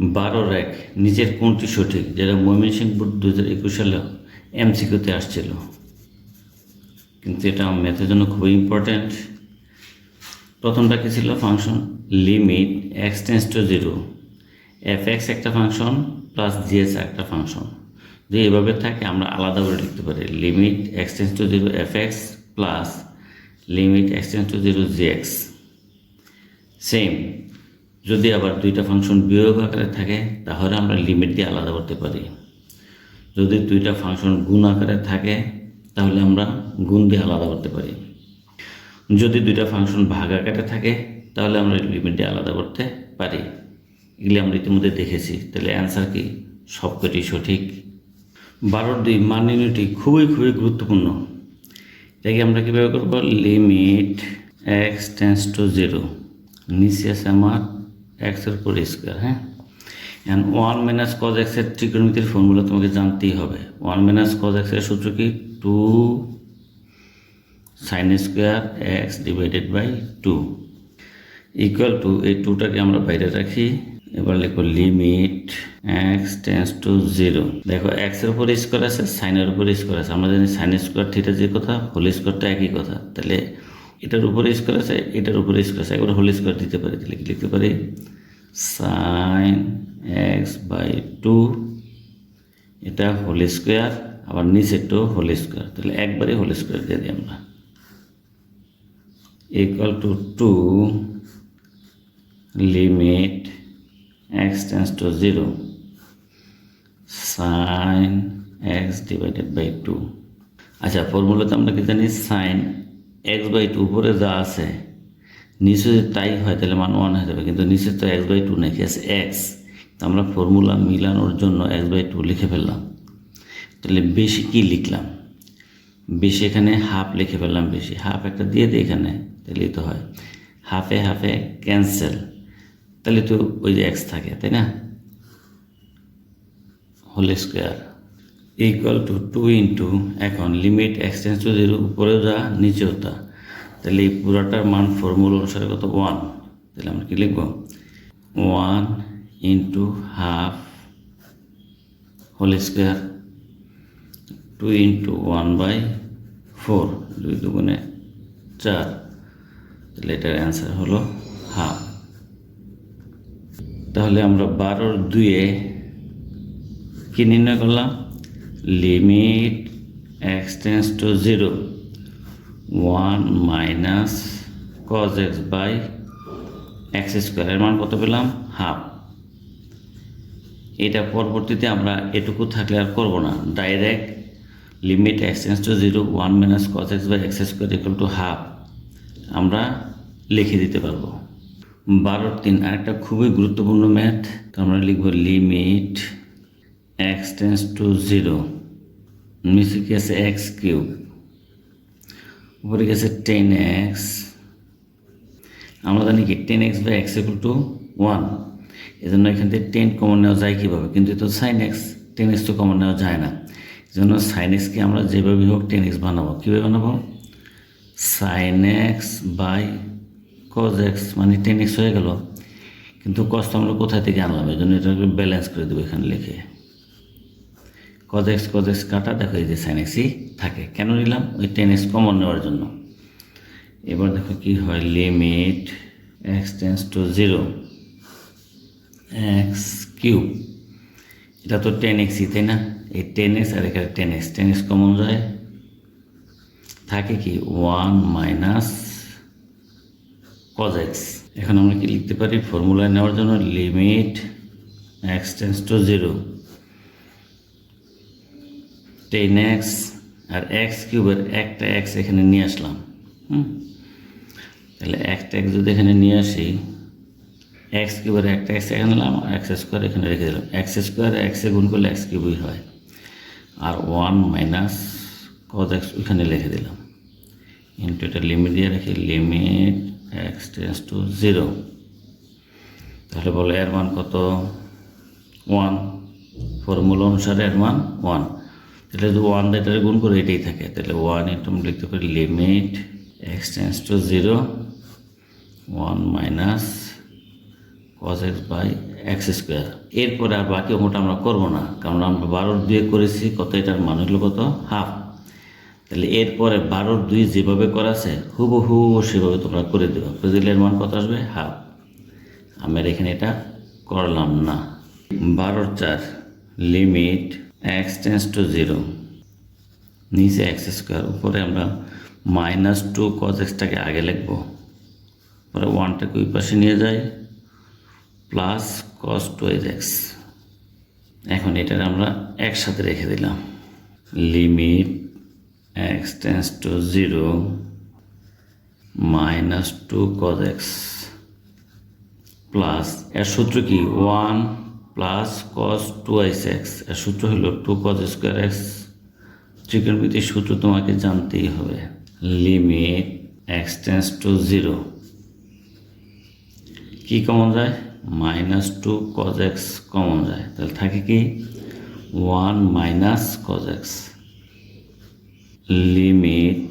বারোর এক নিজের কোনটি সঠিক, যেটা ময়মনসিংহ বোর্ড দু হাজার একুশ সালে এমসিকিউতে আসছিল। কিন্তু এটা ম্যাথের জন্য খুবই ইম্পর্ট্যান্ট প্রথমটা কি ছিল? Function limit x tends to zero. F x একটা ফাংশন প্লাস জিএস একটা ফাংশন। যদি এভাবে থাকে, আমরা আলাদা করে লিখতে পারি। Limit x tends to zero f x plus limit x tends to zero g x. Same. যদি আবার দুইটা ফাংশন বিয়োগ আকারে থাকে, তাহলে আমরা লিমিট দিয়ে আলাদা করতে পারি। যদি দুইটা ফাংশন গুণ আকারে থাকে, তাহলে আমরা গুণ দিয়ে আলাদা করতে পারি। যদি দুইটা ফাংশন ভাগ আকারে থাকে, তাহলে আমরা লিমিট দিয়ে আলাদা করতে পারি। এগুলি আমরা ইতিমধ্যে দেখেছি। তাহলে অ্যান্সার কি? সবকটি সঠিক। বারোর দুই মান নির্ণয়টি খুবই খুবই গুরুত্বপূর্ণ। এটাকে আমরা কীভাবে করব? Limit x tends to zero নিচে আছে আমার এক্সের উপর স্কোয়ার হ্যাঁ? অ্যান্ড ওয়ান মাইনাস কজ এক্সের ত্রিকোণমিতির ফর্মুলা তোমাকে জানতেই হবে। ওয়ান মাইনাস কজ এক্সের সূত্র কি? Two sine square x divided by two equal to এই টুটাকে আমরা বাইরে রাখি। এবার লিখো limit x tends to zero দেখো এক্সের উপর স্কোয়ার আছে সাইনের উপর স্কোয়ার আছে। আমরা জানি সাইন স্কোয়ার থিটা যে কথা হোল স্কোয়ারটা একই কথা। তাহলে এটার উপরে স্কোয়ার আছে, এটার উপরে স্কোয়ার আছে, একবার হোল স্কোয়ার দিতে পারি, তাহলে কি লিখতে পারি? সাইন এক্স বাই টু এটা হোল স্কোয়ার আবার নিচে নিচেরটাও হোল স্কোয়ার তাহলে একবারে হোল স্কোয়ার দিয়ে দিই আমরা। equal to 2 limit x tends to 0 sin x divided by 2 আচ্ছা ফর্মুলাতে আমরা কি জানি? সাইন এক্স বাই টু উপরে যা আছে নিচে যদি তাই হয়, তাহলে মান ওয়ান হয়ে যাবে। কিন্তু নিচে তো এক্স বাই টু নাকি? আছে এক্স আমরা ফর্মুলা মিলানোর জন্য এক্স বাই টু লিখে ফেললাম। তাহলে বেশি কি লিখলাম? বেশি এখানে হাফ লিখে ফেললাম বেশি। হাফ একটা দিয়ে দিই এখানে তাহলেই তো হয়। হাফে হাফে ক্যান্সেল তাহলে তো ওই যে এক্স থাকে, তাই না? Whole square equal to two into এখন limit x tends to zero উপরেও যা, নিচেও তা। তাহলে এই পুরাটার মান ফর্মুলা অনুসারে কত? ওয়ান তাহলে আমরা কি লিখব? One into half whole square two into one by four দুই দুগুণে চার। তাহলে এটার অ্যান্সার হলো হাফ তাহলে আমরা বারোর দুয়ে কি নির্ণয় করলাম? Limit x tends to zero one minus cos x by x স্কোয়ারের মান কত পেলাম? হাফ এটা পরবর্তীতে আমরা এটুকু থাকলে আর করব না। Direct limit x tends to zero one minus cos x by x square equal to half আমরা লিখে দিতে পারব। বারোর তিন, আরেকটা খুবই গুরুত্বপূর্ণ ম্যাথ তো আমরা লিখব লিমিট এক্সটেন্স টু জিরো নিচে কি আছে এক্স কিউব? উপরে গেছে টেন এক্স আমরা জানি কি tan x by x equal to one জন্য এখান থেকে টেন কমন নেওয়া যায় কীভাবে? কিন্তু তো সাইন এক্স টেন এক্স তো কমন নেওয়া যায় না। এই জন্য সাইন এক্সকে আমরা যেভাবে হোক টেন এক্স বানাবো। কীভাবে বানাবো? Sine x by cos x মানে টেন এক্স হয়ে গেল। কিন্তু কষ্ট আমরা কোথা থেকে আনলাম? এই জন্য এটাকে ব্যালেন্স করে দেবো এখানে লিখে। কজ এক্স কজ এক্স কাটা, দেখো এই যে সাইন থাকে। কেন নিলাম? ওই টেন এক্স কমন নেওয়ার জন্য। এবার দেখো কি হয় limit x tends to zero x cube এটা তো টেন তাই না? এই টেন এক্স আর এখানে tan x tan x common যায়। থাকে কি ওয়ান মাইনাস কজ এক্স এখন আমরা কি লিখতে পারি? ফর্মুলা নেওয়ার জন্য limit x tends to zero tan x R x কিউবের একটা এক্স এখানে নিয়ে আসলাম, হুম? তাহলে একটা এক্স যদি এখানে নিয়ে আসি এক্স কিউবের একটা এক্স এখানে নিলাম এক্স স্কোয়ার এখানে রেখে দিলাম। এক্স স্কোয়ার এক্সে গুণ করলে এক্স কিউবই হয়। আর ওয়ান মাইনাস কজ এক্স ওইখানে লিখে দিলাম। ইন্টু এটা লিমিট দিয়ে রাখি limit x tends to zero তাহলে বলো এর মান কত? ওয়ান ফর্মুলা অনুসারে এর মান ওয়ান তাহলে যদি ওয়ান এটার গুণ করে এটাই থাকে। তাহলে ওয়ান ইন্টু আমরা লিখতে পারি limit x tends to zero one minus cos x by x square এরপরে আর বাকি অঙ্কটা আমরা করব না, কারণ আমরা বারোর দুয়ে করেছি, কত এটার মান হলো কত? হাফ তাহলে এরপরে বারোর দুই যেভাবে করা আছে, হুবহু সেভাবে তোমরা করে দেবো। এর মান কত আসবে? হাফ আমি এখানে এটা করলাম না। বারোর চার limit x tends to zero নিচে এক্স স্কোয়ার উপরে আমরা মাইনাস টু কজ এক্সটাকে আগে লিখব। পরে ওয়ানটাকে ওই পাশে নিয়ে যাই plus cos two as x এখন এটার আমরা একসাথে রেখে দিলাম। Limit x tends to zero minus two cos x plus এর সূত্র কি? ওয়ান প্লাস কস টু আইস এক্সের সূত্র হলো টু কজ স্কোয়ার এক্স ত্রিকোণমিতির সূত্র তোমাকে জানতেই হবে। Limit x tends to zero কি কমন যায়? Minus two cos x common যায়। তাহলে থাকে কি? One minus cos x limit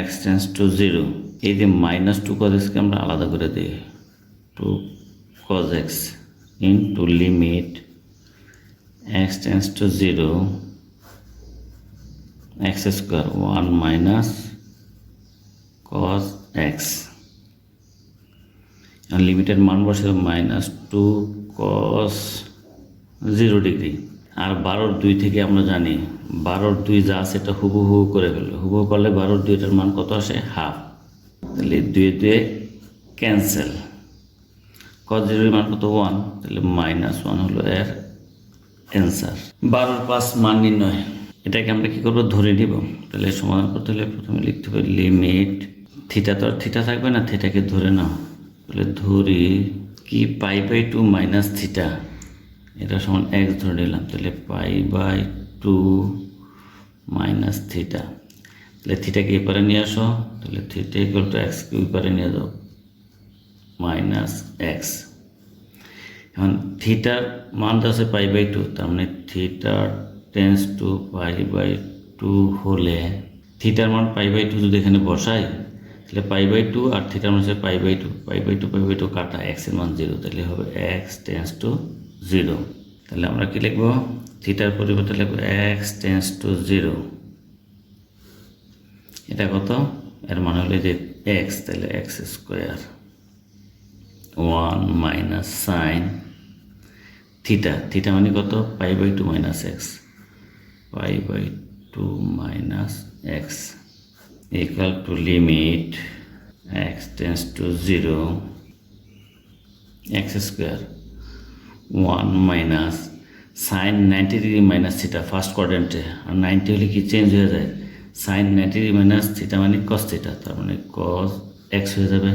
x to zero এই যে মাইনাস টু কজ এক্সকে আমরা আলাদা করে দিই। Two cos x into limit x tends to zero x square one minus cos x আর লিমিটের মান বসে minus two cos zero degree আর বারোর দুই থেকে আমরা জানি, বারোর দুই যা আছে এটা হুবহু করে ফেলবে। হুবহু করলে বারোর দুইটার মান কত আসে? হাফ তাহলে দুয়ে দুয়ে ক্যান্সেল কস জিরোর মান কত ওয়ান তাহলে মাইনাস ওয়ান হলো এর অ্যান্সার বারোর পাঁচ মান নির্ণয়। এটাকে আমরা কী করব? ধরে নিব। তাহলে সমাধান করতে হলে প্রথমে লিখতে হবে লিমিট থিটা তো আর থিটা থাকবে না থিটাকে ধরে নাও। তাহলে ধরি কি pi by two minus theta এটা সমান এক্স ধরে নিলাম। তাহলে pi by two minus theta তাহলে থিটাকে এপারে নিয়ে আসো। তাহলে থিটা ইকুয়াল টু এক্সকে ওই পারে নিয়ে যাও। Minus x. এখন থিটার মান তো আছে পাই বাই টু, তার মানে থিটার tends to pi by two হলে থিটার মান পাই বাই টু যদি এখানে বসাই, তাহলে পাই বাই টু আর থিটার মান হচ্ছে pi by two. Pi by two, pi by two কাটা এক্সের মান জিরো, তাহলে হবে এক্স টেন্স টু জিরো। তাহলে আমরা কি লিখব? থিটার পরিবর্তে লিখব এক্স টেন্স টু জিরো। এটা কত? এর মানে হলো যে এক্স, তাহলে x square. One minus sine theta theta মানে কত? Pi by two minus x pi by two minus x equal to limit x tends to 0 x square. 1 minus sine ninety degree minus theta first কোয়াড্রেন্টে আর ninety হলে কি change হয়ে যায়? Sine ninety degree minus theta মানে cos theta তার মানে cos x হয়ে যাবে।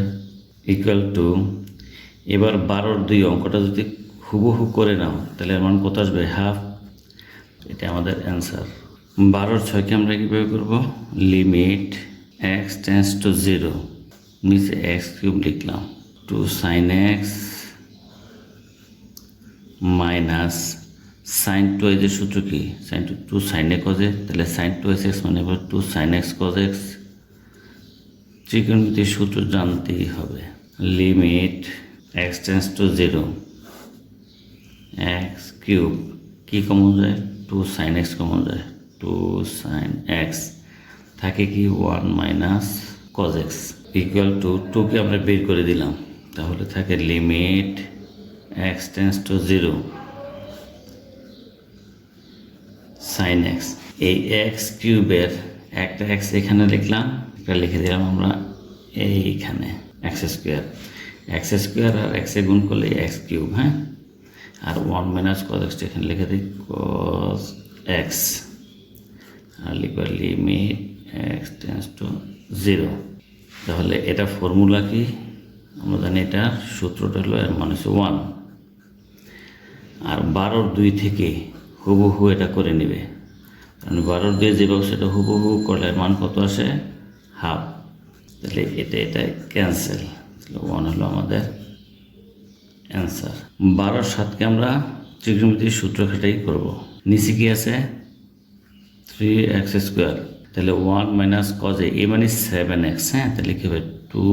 ইকুয়াল টু এবার বারোর দুই অঙ্কটা যদি হুবহু করে নাও, তাহলে মান কত আসবে? হাফ এটা আমাদের অ্যান্সার বারোর ছয়কে আমরা কীভাবে করব? Limit x tends to zero নিচে এক্স কিউব লিখলাম। Two sine x minus sine two এর সূত্র কি? Sine two two sine A কজে তাহলে সাইন টু এক্স এক্স মানে এবার two sine x cos x ত্রিকোণমিতির সূত্র জানতেই হবে। Limit x tends to zero x cube key common যায়? টু সাইন এক্স কমন যায়। টু সাইন এক্স থাকে কি? One minus cos x equal to টুকে আমরা বের করে দিলাম। তাহলে থাকে limit x tends to zero sine x এই এক্স কিউবের একটা এক্স এখানে লিখলাম, একটা লিখে দিলাম আমরা এইখানে এক্স স্কোয়ার এক্স স্কোয়ার আর এক্সে গুণ করলে এক্স কিউব হ্যাঁ? আর ওয়ান মাইনাস কজ এক্সটা এখানে লিখে দিই কজ এক্স আর লিখবার limit x tends to zero তাহলে এটা ফর্মুলা কি? আমরা জানি এটা সূত্রটা হলো এর মানে হচ্ছে ওয়ান আর বারোর দুই থেকে হুবহু এটা করে নেবে। কারণ বারোর দুই যেভাবে সেটা হুবহু করলে মান কত আসে? হাফ তাহলে এটা এটা ক্যান্সেল ওয়ান হলো আমাদের অ্যান্সার বারোর সাতকে আমরা ত্রিকোণমিতির সূত্র খাটাই করব। নিচে কি আছে? থ্রি এক্স স্কোয়ার তাহলে ওয়ান মাইনাস কজ এ মানে সেভেন এক্স হ্যাঁ? তাহলে কী হবে? টু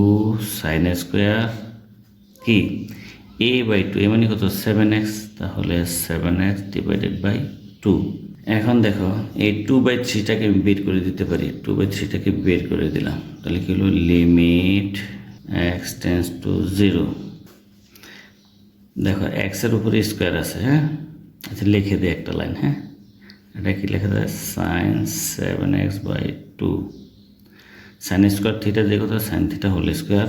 সাইন স্কোয়ার কি? এ বাই টু এ মানে কত? সেভেন এক্স তাহলে seven x divided by two এখন দেখো, এই টু বাই থ্রিটাকে বের করে দিতে পারি। টু বাই থ্রিটাকে বের করে দিলাম। তাহলে কি হলো? Limit x tends to zero দেখো এক্সের উপরে স্কোয়ার আছে হ্যাঁ? আচ্ছা লিখে দিই একটা লাইন হ্যাঁ? এটা কি লেখা যায় sine seven x by two sine square theta যে কথা সাইন থিটা হোল স্কোয়ার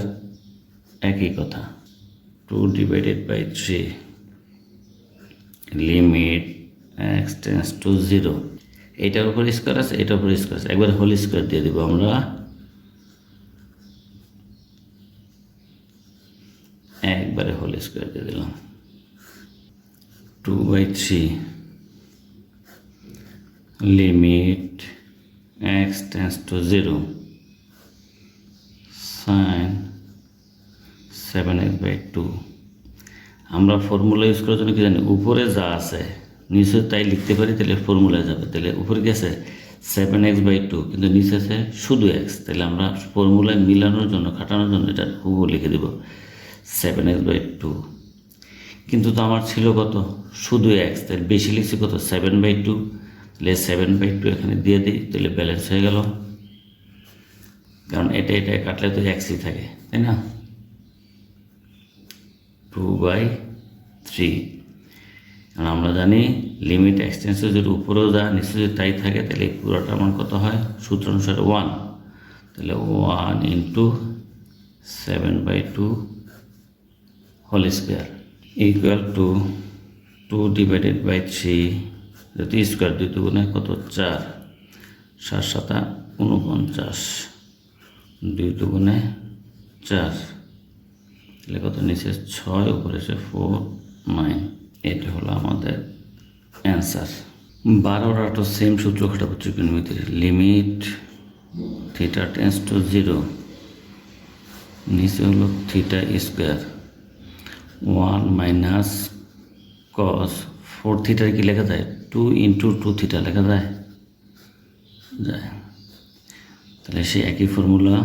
একই কথা। Two divided by three limit x tends to zero এইটার উপর স্কোয়ার আছে এটার উপর স্কোয়ার আছে। একবার হোল স্কোয়ার দিয়ে দেবো আমরা। একবারে হোল স্কোয়ার দিয়ে দিলাম। Two by three limit x tends to zero sine seven x by two আমরা ফর্মুলা ইউজ করার জন্য কি জানি, উপরে যা আছে, নিচে তাই লিখতে পারি, তাহলে ফর্মুলায় যাবে। তাহলে উপরে কি আছে? সেভেন এক্স বাই টু কিন্তু নিচে আছে শুধু এক্স তাহলে আমরা ফর্মুলায় মিলানোর জন্য, খাটানোর জন্য এটা হুবহু লিখে দেব। Seven x by two. কিন্তু তো আমার ছিল কত? শুধু এক্স তাহলে বেশি লিখছি কত? Seven by two. তাহলে সেভেন বাই টু এখানে দিয়ে দিই, তাহলে ব্যালেন্স হয়ে গেল। কারণ এটা এটা কাটলে তো এক্সই থাকে, তাই না? Two by three. কারণ আমরা জানি লিমিট এক্সটেন্সে যদি উপরেও যা নিচে যদি তাই থাকে, তাহলে এই পুরোটা আমার কত হয়? সূত্র অনুসারে ওয়ান তাহলে one into seven by two whole square equal to two divided by three যদি স্কোয়ার দুই দুগুণে কত চার। সাত সাতা উনপঞ্চাশ দুই দুগুণে চার। তাহলে কত নিচে? ছয়, উপরে সে ফোর নাইন এটা হলো আমাদের অ্যান্সার বারোটা তো সেম সূত্র খাটাবো ত্রিকোণমিতির limit theta tends to zero নিচে হলো theta square one minus cos four থিটার কি লেখা যায়? টু ইন্টু টু থিটা লেখা যায়। যায়। তাহলে সেই একই formula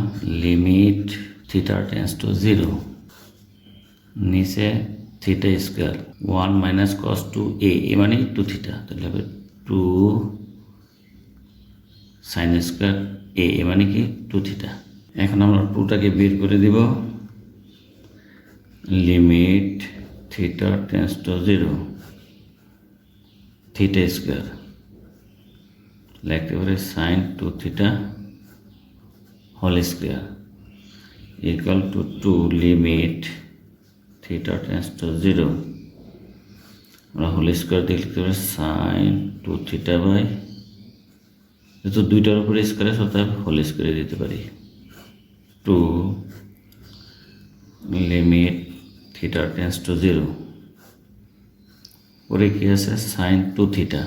limit theta tends to zero নিচে theta square one minus cos two A A মানে টু থিটা তাহলে হবে two sine square A A মানে কি? টু থিটা এখন আমরা টুটাকে বের করে দিব। Limit theta tends to zero. Theta square. লিখতে পারে sine two theta whole square. Equal to two limit theta tends to zero. আমরা হোল স্কোয়ার দিয়ে লিখতে পারি সাইন টু থিটা বাই, যেহেতু দুইটার উপরে স্কোয়ার আছে অর্থাৎ হোল স্কোয়ারে দিতে পারি। Two limit theta tends to zero পরে কী আছে? সাইন টু থিটা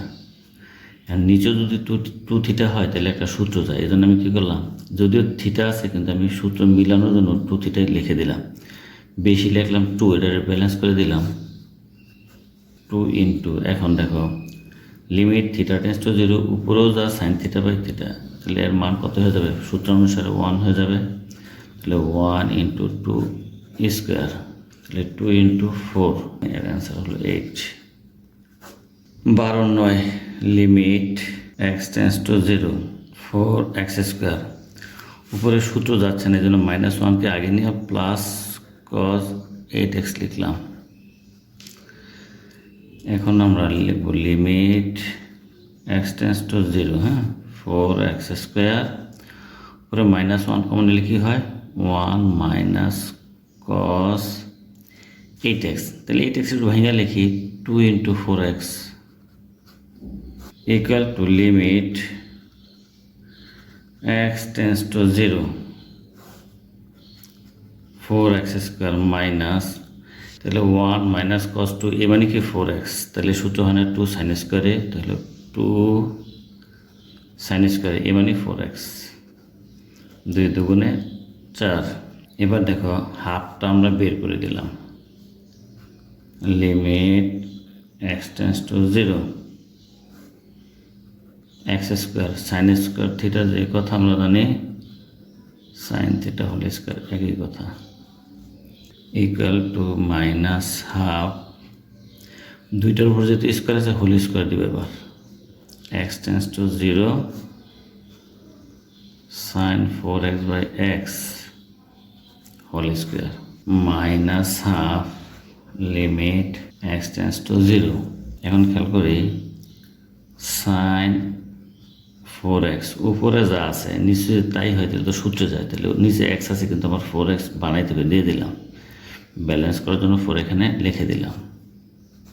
আর নিচে যদি টু টু থিটা হয়, তাহলে একটা সূত্র যায়। এই জন্য আমি কী করলাম? যদিও থিটা আছে, কিন্তু আমি সূত্র মিলানোর জন্য টু থিটাই লিখে দিলাম। বেশি লিখলাম টু এটার ব্যালেন্স করে দিলাম। টু ইন্টু এখন দেখো limit theta tends to zero উপরেও যা সাইন থিটা বাই থিটা তাহলে এর মান কত হয়ে যাবে? সূত্র অনুসারে ওয়ান হয়ে যাবে। তাহলে ওয়ান ইন্টু টু স্কোয়ার তাহলে টু ইন্টু ফোর এর অ্যান্সার হলো এইট বারো নয় limit x tends to zero four x square উপরে সূত্র যাচ্ছে না এই জন্য মাইনাস ওয়ানকে আগে নিয়ে প্লাস কস এইট এক্স লিখলাম। এখন আমরা লিখব limit x tends to zero হ্যাঁ? ফোর এক্স স্কোয়ার উপরে মাইনাস ওয়ান কমন নিলে কি হয়? One minus cos eight x তাহলে এইট এক্স একটু ভেঙে লিখি two into four x equal to limit x tends to 0 4x square minus, তাহলে one minus cos two A মানে কি ফোর এক্স তাহলে সূত্র হয় টু সাইন স্কোয়ারে তাহলে টু সাইন স্কোয়ারে এ মানে ফোর এক্স দুই দুগুণে চার। এবার দেখো হাফটা আমরা বের করে দিলাম। Limit x tends to zero x square sine square theta যে কথা আমরা জানি সাইন থিটা হোল স্কোয়ার একই কথা। ইকুয়াল টু মাইনাস হাফ দুইটার উপর যেহেতু স্কোয়ার আছে হোল স্কোয়ার দিবে এবার। X tends to zero sine four x by x whole square minus half limit x tends to zero এখন খেয়াল করি সাইন ফোর এক্স উপরে যা আছে, নিচে তাই হয়, তাহলে তো সূত্রে যায়। তাহলে নিচে এক্স আছে, কিন্তু আমার ফোর এক্স বানাইতে হবে, দিয়ে দিলাম। ব্যালেন্স করার জন্য ফোর এখানে লিখে দিলাম।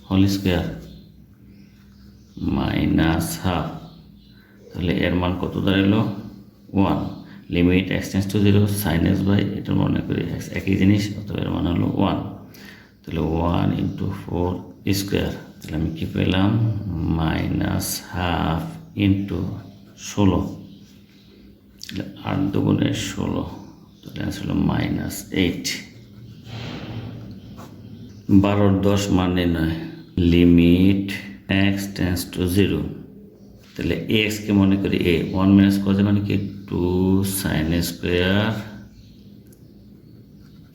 হোল স্কোয়ার মাইনাস হাফ তাহলে এর মান কত দাঁড়াল? One limit x tends to zero sine x by এটা মনে করি x, একই জিনিস অথবা এর মান হলো ওয়ান তাহলে ওয়ান ইন্টু ফোর স্কোয়ার তাহলে আমি কী পেলাম মাইনাস হাফ ইন্টু ষোলো তাহলে আট দুগুণে ষোলো তাহলে হলো মাইনাস এইট বারোর দশ মান নির্ণয় limit x tends to zero তাহলে এক্সকে মনে করি এ ওয়ান মাইনাস কত মানে কি two sine square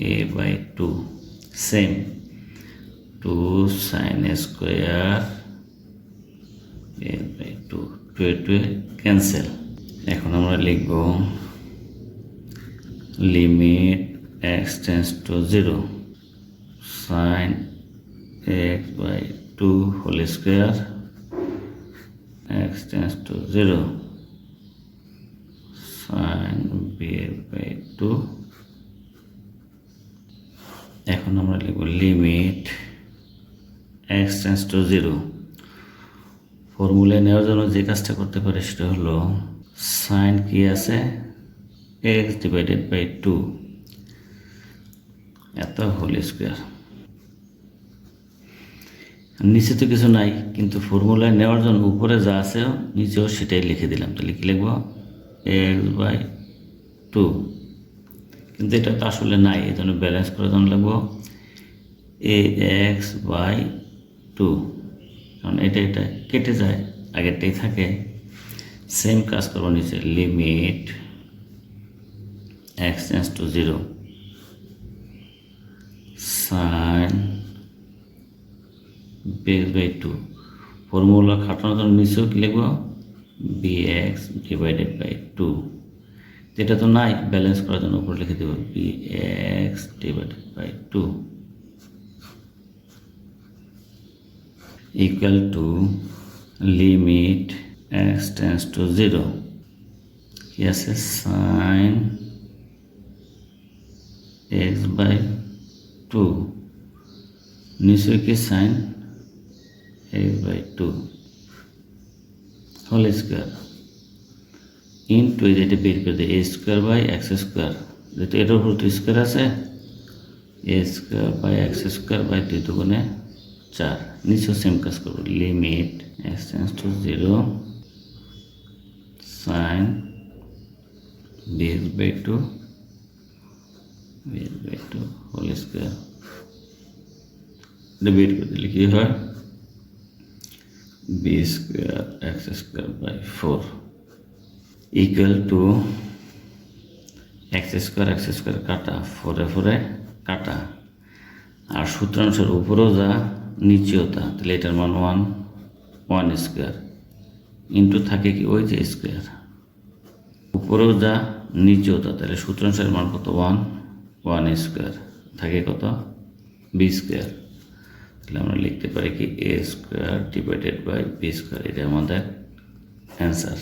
A by two same two sine square A by two two A two cancel এখন আমরা লিখব limit x tends to zero sine x by two whole square x tends to 0 sin b by 2 এখন আমরা লিখব limit x tends to 0 ফর্মুলায় নেওয়ার জন্য যে কাজটা করতে পারে সেটা হলো সাইন কি আছে? x ডিভাইডেড বাই টু এত হোল স্কোয়ার। নিচে তো কিছু নাই, কিন্তু ফর্মুলায় নেওয়ার জন্য উপরে যা আছে, নিচেও সেটাই লিখে দিলাম। তাহলে কি লিখব? এক্স বাই টু কিন্তু এটা তো আসলে নাই এই জন্য ব্যালেন্স করার জন্য লিখব এ এক্স বাই টু। কারণ এটা এটা কেটে যায়, আগেরটাই থাকে। সেম কাজ করব নিচে limit x tends to zero sine bx by two formula খাটানোর জন্য নিচেও কি লিখব? B x divided by two যেটা তো নাই ব্যালেন্স করার জন্য উপরে লিখে দেবো। B x divided by two equal to limit x tends to zero কি আছে সাইন এক্স বাই টু নিশ্চয়ই কি sine x by two whole square in two যেটা বের করে দেয় A square by x square যেহেতু এটার উপর তো স্কোয়ার আছে A square by x square by দুই দুগুণে চার। নিচেও সেম কাজ করব। Limit x tends to zero sine b x by two b x by two whole square এটা বের করে দিলে কী হয়? B square x square by four equal to x square x square কাটা। ফোরে ফোরে কাটা। আর সূত্রাংশের উপরেও যা নিচেও তা তাহলে এটার মান ওয়ান ওয়ান স্কোয়ার ইন্টু থাকে কি ওই যে স্কোয়ার উপরেও যা নিচেও তা তাহলে সূত্রাংশের মান কত? ওয়ান ওয়ান স্কোয়ার থাকে কত? বি স্কোয়ার তাহলে আমরা লিখতে পারি কি A square divided by B square এটা আমাদের অ্যান্সার